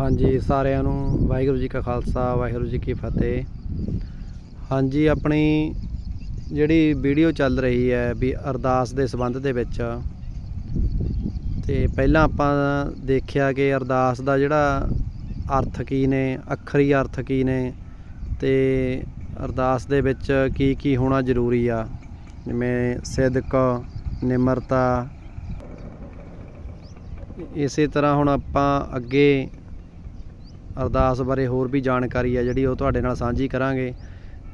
ਹਾਂਜੀ, ਸਾਰਿਆਂ ਨੂੰ ਵਾਹਿਗੁਰੂ ਜੀ ਕਾ ਖਾਲਸਾ, ਵਾਹਿਗੁਰੂ ਜੀ ਕੀ ਫਤਿਹ। ਹਾਂਜੀ, ਆਪਣੀ ਜਿਹੜੀ ਵੀਡੀਓ ਚੱਲ ਰਹੀ ਹੈ ਵੀ ਅਰਦਾਸ ਦੇ ਸੰਬੰਧ ਦੇ ਵਿੱਚ, ਤੇ ਪਹਿਲਾਂ ਆਪਾਂ ਦੇਖਿਆ ਕਿ ਅਰਦਾਸ ਦਾ ਜਿਹੜਾ ਅਰਥ ਕੀ ਨੇ, ਅੱਖਰੀ ਅਰਥ ਕੀ ਨੇ, ਤੇ ਅਰਦਾਸ ਦੇ ਵਿੱਚ ਕੀ ਕੀ ਹੋਣਾ ਜ਼ਰੂਰੀ ਆ। ਜਿਵੇਂ ਸਿਦਕ, ਨਿਮਰਤਾ, ਇਸੇ ਤਰ੍ਹਾਂ ਹੁਣ ਆਪਾਂ ਅੱਗੇ ਅਰਦਾਸ ਬਾਰੇ ਹੋਰ ਵੀ ਜਾਣਕਾਰੀ ਹੈ ਜਿਹੜੀ ਉਹ ਤੁਹਾਡੇ ਨਾਲ ਸਾਂਝੀ ਕਰਾਂਗੇ।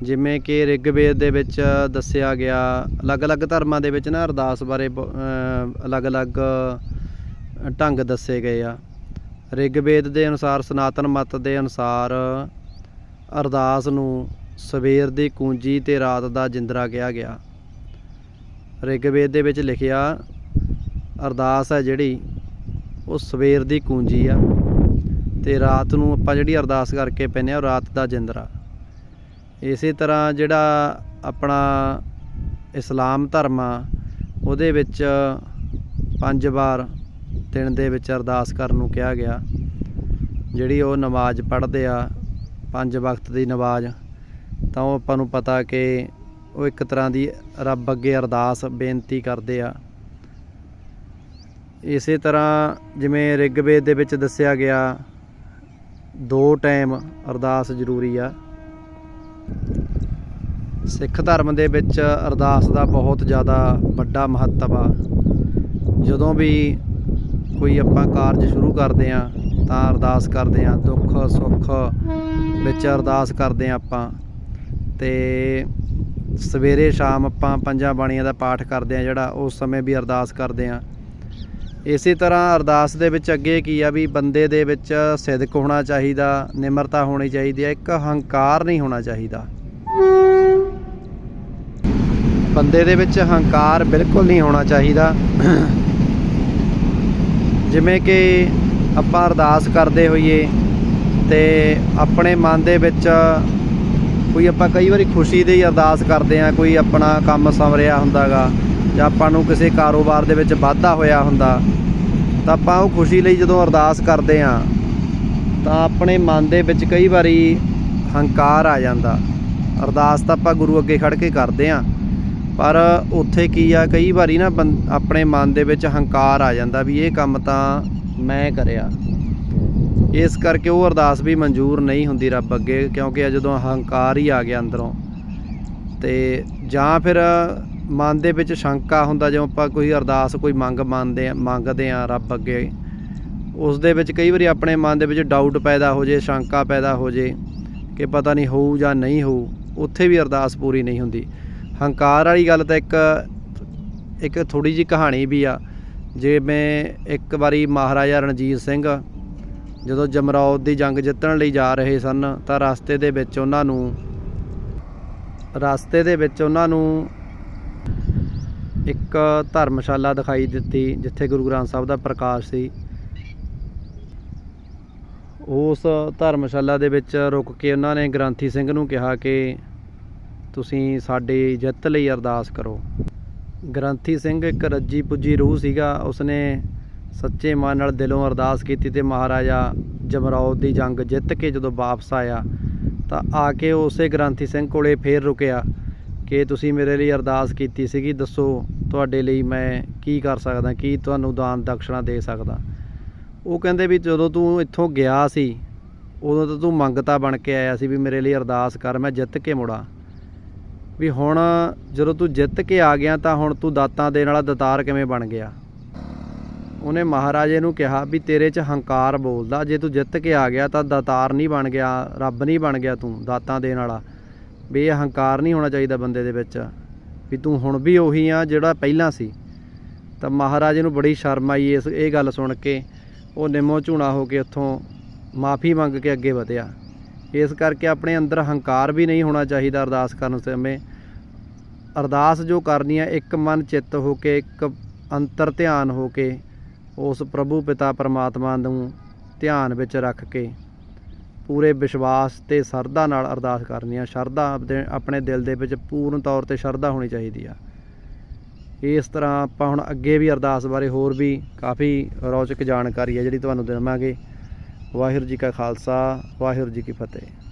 ਜਿਵੇਂ ਕਿ ਰਿਗਵੇਦ ਦੇ ਵਿੱਚ ਦੱਸਿਆ ਗਿਆ, ਅਲੱਗ-ਅਲੱਗ ਧਰਮਾਂ ਦੇ ਵਿੱਚ ਨਾ ਅਰਦਾਸ ਬਾਰੇ ਬ- ਅਲੱਗ-ਅਲੱਗ ਢੰਗ ਦੱਸੇ ਗਏ ਆ। ਰਿਗਵੇਦ ਦੇ ਅਨੁਸਾਰ, ਸਨਾਤਨ ਮਤ ਦੇ ਅਨੁਸਾਰ ਅਰਦਾਸ ਨੂੰ ਸਵੇਰ ਦੀ ਕੂੰਜੀ ਤੇ ਰਾਤ ਦਾ ਜਿੰਦਰਾ ਕਿਹਾ ਗਿਆ। ਰਿਗਵੇਦ ਦੇ ਵਿੱਚ ਲਿਖਿਆ, ਅਰਦਾਸ ਹੈ ਜਿਹੜੀ ਉਹ ਸਵੇਰ ਦੀ ਕੁੰਜੀ ਆ। ਤੇ ਰਾਤ ਨੂੰ ਆਪਾਂ ਜਿਹੜੀ ਅਰਦਾਸ ਕਰਕੇ ਪੈਨੇ ਆ ਉਹ ਰਾਤ ਦਾ ਜਿੰਦਰਾ। ਇਸੇ ਤਰ੍ਹਾਂ ਜਿਹੜਾ ਆਪਣਾ ਇਸਲਾਮ ਧਰਮ ਆ, ਉਹਦੇ ਵਿੱਚ ਪੰਜ ਵਾਰ ਦਿਨ ਦੇ ਵਿੱਚ ਅਰਦਾਸ ਕਰਨ ਨੂੰ ਕਿਹਾ ਗਿਆ। ਜਿਹੜੀ ਉਹ ਨਮਾਜ਼ ਪੜ੍ਹਦੇ ਆ, ਪੰਜ ਵਕਤ ਦੀ ਨਮਾਜ਼, ਤਾਂ ਉਹ ਆਪਾਂ ਨੂੰ ਪਤਾ ਕਿ ਉਹ ਇੱਕ ਤਰ੍ਹਾਂ ਦੀ ਰੱਬ ਅੱਗੇ ਅਰਦਾਸ ਬੇਨਤੀ ਕਰਦੇ ਆ। ਇਸੇ ਤਰ੍ਹਾਂ ਜਿਵੇਂ ਰਿਗਵੇਦ ਦੇ ਵਿੱਚ ਦੱਸਿਆ ਗਿਆ ਦੋ ਟਾਈਮ ਅਰਦਾਸ ਜ਼ਰੂਰੀ ਆ। ਸਿੱਖ ਧਰਮ ਦੇ ਵਿੱਚ ਅਰਦਾਸ ਦਾ ਬਹੁਤ ਜ਼ਿਆਦਾ ਵੱਡਾ ਮਹੱਤਵ ਆ। ਜਦੋਂ ਵੀ ਕੋਈ ਆਪਾਂ ਕਾਰਜ ਸ਼ੁਰੂ ਕਰਦੇ ਆ, ਤਾਂ ਅਰਦਾਸ ਕਰਦੇ ਆ। ਦੁੱਖ, ਸੁੱਖ ਵਿੱਚ ਅਰਦਾਸ ਕਰਦੇ ਆ ਆਪਾਂ। ਤੇ ਸਵੇਰੇ ਸ਼ਾਮ ਆਪਾਂ ਪੰਜਾਂ ਬਾਣੀਆਂ ਦਾ ਪਾਠ ਕਰਦੇ ਆ ਜਿਹੜਾ, ਉਸ ਸਮੇਂ ਵੀ ਅਰਦਾਸ ਕਰਦੇ ਆ। ਇਸੇ ਤਰ੍ਹਾਂ ਅਰਦਾਸ ਦੇ ਵਿੱਚ ਅੱਗੇ ਕੀ ਆ ਵੀ ਬੰਦੇ ਦੇ ਵਿੱਚ ਸਿਦਕ ਹੋਣਾ ਚਾਹੀਦਾ, ਨਿਮਰਤਾ ਹੋਣੀ ਚਾਹੀਦੀ ਹੈ ਇੱਕ ਹੰਕਾਰ ਨਹੀਂ ਹੋਣਾ ਚਾਹੀਦਾ। ਬੰਦੇ ਦੇ ਵਿੱਚ ਹੰਕਾਰ ਬਿਲਕੁਲ ਨਹੀਂ ਹੋਣਾ ਚਾਹੀਦਾ। ਜਿਵੇਂ ਕਿ ਆਪਾਂ ਅਰਦਾਸ ਕਰਦੇ ਹੋਈਏ ਤੇ ਆਪਣੇ ਮਨ ਦੇ ਵਿੱਚ ਕੋਈ ਆਪਾਂ ਕਈ ਵਾਰੀ ਖੁਸ਼ੀ ਦੀ ਅਰਦਾਸ ਕਰਦੇ ਆ, ਕੋਈ ਆਪਣਾ ਕੰਮ ਸੰਵਰਿਆ ਹੁੰਦਾਗਾ। ਜਾਂ ਆਪਾਂ ਨੂੰ ਕਿਸੇ ਕਾਰੋਬਾਰ ਦੇ ਵਿੱਚ ਵਾਧਾ ਹੋਇਆ ਹੁੰਦਾ, ਤਾਂ ਆਪਾਂ ਉਹ ਖੁਸ਼ੀ ਲਈ ਜਦੋਂ ਅਰਦਾਸ ਕਰਦੇ ਆ ਤਾਂ ਆਪਣੇ ਮਨ ਦੇ ਵਿੱਚ ਕਈ ਵਾਰੀ ਹੰਕਾਰ ਆ ਜਾਂਦਾ। ਅਰਦਾਸ ਤਾਂ ਆਪਾਂ ਗੁਰੂ ਅੱਗੇ ਖੜ ਕੇ ਕਰਦੇ ਆ ਪਰ ਉੱਥੇ ਕੀ ਆ, ਕਈ ਵਾਰੀ ਨਾ ਬੰ- ਆਪਣੇ ਮਨ ਦੇ ਵਿੱਚ ਹੰਕਾਰ ਆ ਜਾਂਦਾ ਵੀ ਇਹ ਕੰਮ ਤਾਂ ਮੈਂ ਕਰਿਆ। ਇਸ ਕਰਕੇ ਉਹ ਅਰਦਾਸ ਵੀ ਮਨਜ਼ੂਰ ਨਹੀਂ ਹੁੰਦੀ ਰੱਬ ਅੱਗੇ, ਕਿਉਂਕਿ ਇਹ ਜਦੋਂ ਹੰਕਾਰ ਹੀ ਆ ਗਿਆ ਅੰਦਰੋਂ, ਤੇ ਜਾਂ ਫਿਰ ਮਨ ਦੇ ਵਿੱਚ ਸ਼ੰਕਾ ਹੁੰਦਾ ਜਿਵੇਂ ਆਪਾਂ ਕੋਈ ਅਰਦਾਸ, ਕੋਈ ਮੰਗ ਮੰਨਦੇ ਆ, ਮੰਗਦੇ ਆ ਰੱਬ ਅੱਗੇ। ਉਸ ਦੇ ਵਿੱਚ ਕਈ ਵਾਰੀ ਆਪਣੇ ਮਨ ਦੇ ਵਿੱਚ ਡਾਊਟ ਪੈਦਾ ਹੋ ਜੇ, ਸ਼ੰਕਾ ਪੈਦਾ ਹੋ ਜੇ ਕਿ ਪਤਾ ਨਹੀਂ ਹੋਊ ਜਾਂ ਨਹੀਂ ਹੋਊ, ਉੱਥੇ ਵੀ ਅਰਦਾਸ ਪੂਰੀ ਨਹੀਂ ਹੁੰਦੀ। ਹੰਕਾਰ ਵਾਲੀ ਗੱਲ ਤਾਂ ਇੱਕ ਇੱਕ ਥੋੜੀ ਜੀ ਕਹਾਣੀ ਵੀ ਆ। ਜਿਵੇਂ ਇੱਕ ਵਾਰੀ ਮਹਾਰਾਜਾ ਰਣਜੀਤ ਸਿੰਘ ਜਦੋਂ ਜਮਰੌਦ ਦੀ ਜੰਗ ਜਿੱਤਣ ਲਈ ਜਾ ਰਹੇ ਸਨ ਤਾਂ ਰਸਤੇ ਦੇ ਵਿੱਚ ਉਹਨਾਂ ਨੂੰ, ਰਸਤੇ ਦੇ ਵਿੱਚ ਉਹਨਾਂ ਨੂੰ ਇੱਕ ਧਰਮਸ਼ਾਲਾ ਦਿਖਾਈ ਦਿੱਤੀ, ਜਿੱਥੇ ਗੁਰੂ ਗ੍ਰੰਥ ਸਾਹਿਬ ਦਾ ਪ੍ਰਕਾਸ਼ ਸੀ। ਉਸ ਧਰਮਸ਼ਾਲਾ ਦੇ ਵਿੱਚ ਰੁਕ ਕੇ ਉਹਨਾਂ ਨੇ ਗ੍ਰੰਥੀ ਸਿੰਘ ਨੂੰ ਕਿਹਾ ਕਿ ਤੁਸੀਂ ਸਾਡੀ ਜਿੱਤ ਲਈ ਅਰਦਾਸ ਕਰੋ। ਗ੍ਰੰਥੀ ਸਿੰਘ ਇੱਕ ਰੱਜੀ ਪੁੱਜੀ ਰੂਹ ਸੀਗਾ। ਉਸਨੇ ਸੱਚੇ ਮਨ ਨਾਲ ਦਿਲੋਂ ਅਰਦਾਸ ਕੀਤੀ ਤੇ ਮਹਾਰਾਜਾ ਜਮਰੌਦ ਦੀ ਜੰਗ ਜਿੱਤ ਕੇ ਜਦੋਂ ਵਾਪਸ ਆਇਆ, ਤਾਂ ਆ ਕੇ ਉਸੇ ਗ੍ਰੰਥੀ ਸਿੰਘ ਕੋਲੇ ਫੇਰ ਰੁਕਿਆ ਕਿ ਤੁਸੀਂ ਮੇਰੇ ਲਈ ਅਰਦਾਸ ਕੀਤੀ ਸੀਗੀ, ਦੱਸੋ ਤੁਹਾਡੇ ਲਈ ਮੈਂ ਕੀ ਕਰ ਸਕਦਾ, ਕੀ ਤੁਹਾਨੂੰ ਦਾਨ ਦਕਸ਼ਨਾ ਦੇ ਸਕਦਾ। ਉਹ ਕਹਿੰਦੇ ਵੀ ਜਦੋਂ ਤੂੰ ਇੱਥੋਂ ਗਿਆ ਸੀ, ਉਦੋਂ ਤਾਂ ਤੂੰ ਮੰਗਤਾ ਬਣ ਕੇ ਆਇਆ ਸੀ ਵੀ ਮੇਰੇ ਲਈ ਅਰਦਾਸ ਕਰ, ਮੈਂ ਜਿੱਤ ਕੇ ਮੁੜਾ। ਵੀ ਹੁਣ ਜਦੋਂ ਤੂੰ ਜਿੱਤ ਕੇ ਆ ਗਿਆ ਤਾਂ ਹੁਣ ਤੂੰ ਦਾਤਾਂ ਦੇਣ ਵਾਲਾ ਦਤਾਰ ਕਿਵੇਂ ਬਣ ਗਿਆ? ਉਹਨੇ ਮਹਾਰਾਜੇ ਨੂੰ ਕਿਹਾ ਵੀ ਤੇਰੇ 'ਚ ਹੰਕਾਰ ਬੋਲਦਾ, ਜੇ ਤੂੰ ਜਿੱਤ ਕੇ ਆ ਗਿਆ ਤਾਂ ਦਾਤਾਰ ਨਹੀਂ ਬਣ ਗਿਆ, ਰੱਬ ਨਹੀਂ ਬਣ ਗਿਆ ਤੂੰ ਦਾਤਾਂ ਦੇਣ ਵਾਲਾ। ਵੀ ਇਹ ਹੰਕਾਰ ਨਹੀਂ ਹੋਣਾ ਚਾਹੀਦਾ ਬੰਦੇ ਦੇ ਵਿੱਚ। ਵੀ ਤੂੰ ਹੁਣ ਵੀ ਉਹੀ ਆ ਜਿਹੜਾ ਪਹਿਲਾਂ ਸੀ। ਤਾਂ ਮਹਾਰਾਜੇ ਨੂੰ ਬੜੀ ਸ਼ਰਮ ਆਈ ਇਸ, ਇਹ ਗੱਲ ਸੁਣ ਕੇ। ਉਹ ਨਿੰਮੋ ਝੂਣਾ ਹੋ ਕੇ ਉੱਥੋਂ ਮਾਫੀ ਮੰਗ ਕੇ ਅੱਗੇ ਵਧਿਆ। ਇਸ ਕਰਕੇ ਆਪਣੇ ਅੰਦਰ ਹੰਕਾਰ ਵੀ ਨਹੀਂ ਹੋਣਾ ਚਾਹੀਦਾ ਅਰਦਾਸ ਕਰਨ ਸਮੇਂ। ਅਰਦਾਸ ਜੋ ਕਰਨੀ ਹੈ ਇੱਕ ਮਨ ਚਿੱਤ ਹੋ ਕੇ, ਇੱਕ ਅੰਤਰ ਧਿਆਨ ਹੋ ਕੇ, ਉਸ ਪ੍ਰਭੂ ਪਿਤਾ ਪਰਮਾਤਮਾ ਨੂੰ ਧਿਆਨ ਵਿੱਚ ਰੱਖ ਕੇ। ਪੂਰੇ ਵਿਸ਼ਵਾਸ ਤੇ ਸ਼ਰਧਾ ਨਾਲ ਅਰਦਾਸ ਕਰਨੀ ਆ। ਸ਼ਰਧਾ ਆਪਦੇ ਆਪਣੇ ਦਿਲ ਦੇ ਵਿੱਚ ਪੂਰਨ ਤੌਰ ਤੇ ਸ਼ਰਧਾ ਹੋਣੀ ਚਾਹੀਦੀ ਆ। ਇਸ ਤਰ੍ਹਾਂ ਆਪਾਂ ਹੁਣ ਅੱਗੇ ਵੀ ਅਰਦਾਸ ਬਾਰੇ ਹੋਰ ਵੀ ਕਾਫੀ ਰੌਚਕ ਜਾਣਕਾਰੀ ਹੈ ਜਿਹੜੀ ਤੁਹਾਨੂੰ ਦੇਵਾਂਗੇ। ਵਾਹਿਗੁਰੂ ਜੀ ਕਾ ਖਾਲਸਾ, ਵਾਹਿਗੁਰੂ ਜੀ ਕੀ ਫਤਿਹ।